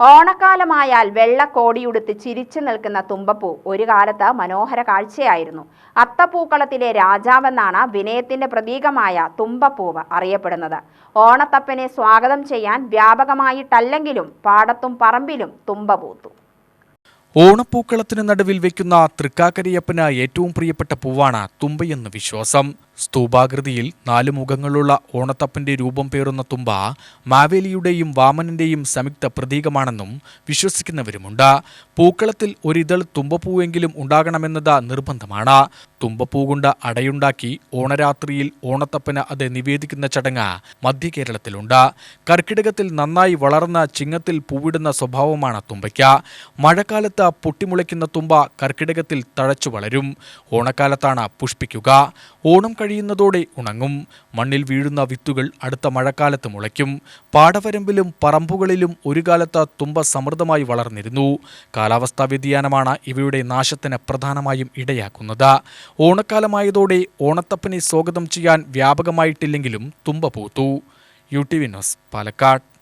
ഓണക്കാലമായാൽ വെള്ളക്കോടിയുടുത്ത് ചിരിച്ചു നിൽക്കുന്ന തുമ്പപ്പൂ ഒരു കാലത്ത് മനോഹര കാഴ്ചയായിരുന്നു. അത്തപ്പൂക്കളത്തിലെ രാജാവെന്നാണ് വിനയത്തിന്റെ പ്രതീകമായ തുമ്പപ്പൂവ് അറിയപ്പെടുന്നത്. ഓണത്തപ്പനെ സ്വാഗതം ചെയ്യാൻ വ്യാപകമായിട്ടല്ലെങ്കിലും പാടത്തും പറമ്പിലും തുമ്പ പൂത്തു. ഓണപ്പൂക്കളത്തിന് നടുവിൽ വെക്കുന്ന തൃക്കാക്കരയപ്പന് ഏറ്റവും പ്രിയപ്പെട്ട പൂവാണ് തുമ്പയെന്ന് വിശ്വാസം. സ്തൂപാകൃതിയിൽ നാല് മുഖങ്ങളുള്ള ഓണത്തപ്പന്റെ രൂപം പേറുന്ന തുമ്പ മാവേലിയുടെയും വാമനന്റെയും സംയുക്ത പ്രതീകമാണെന്നും വിശ്വസിക്കുന്നവരുമുണ്ട്. പൂക്കളത്തിൽ ഒരിതൾ തുമ്പപ്പൂവെങ്കിലും ഉണ്ടാകണമെന്നത് നിർബന്ധമാണ്. തുമ്പപ്പൂ കൊണ്ട് അടയുണ്ടാക്കി ഓണരാത്രിയിൽ ഓണത്തപ്പന് അത് നിവേദിക്കുന്ന ചടങ്ങ് മധ്യ കേരളത്തിലുണ്ട്. കർക്കിടകത്തിൽ നന്നായി വളർന്ന ചിങ്ങത്തിൽ പൂവിടുന്ന സ്വഭാവമാണ് തുമ്പയ്ക്ക്. മഴക്കാലത്ത് പൊട്ടിമുളയ്ക്കുന്ന തുമ്പ കർക്കിടകത്തിൽ തഴച്ചു വളരും. ഓണക്കാലത്താണ് പുഷ്പിക്കുക. ഓണം കഴിയുന്നതോടെ ഉണങ്ങും. മണ്ണിൽ വീഴുന്ന വിത്തുകൾ അടുത്ത മഴക്കാലത്ത് മുളയ്ക്കും. പാടവരമ്പിലും പറമ്പുകളിലും ഒരു കാലത്ത് തുമ്പ സമൃദ്ധമായി വളർന്നിരുന്നു. കാലാവസ്ഥാ വ്യതിയാനമാണ് ഇവയുടെ നാശത്തിന് പ്രധാനമായും ഇടയാക്കുന്നത്. ഓണക്കാലമായതോടെ ഓണത്തപ്പനെ സ്വാഗതം ചെയ്യാൻ വ്യാപകമായിട്ടില്ലെങ്കിലും തുമ്പ പൂത്തു. U T V news Palakkad.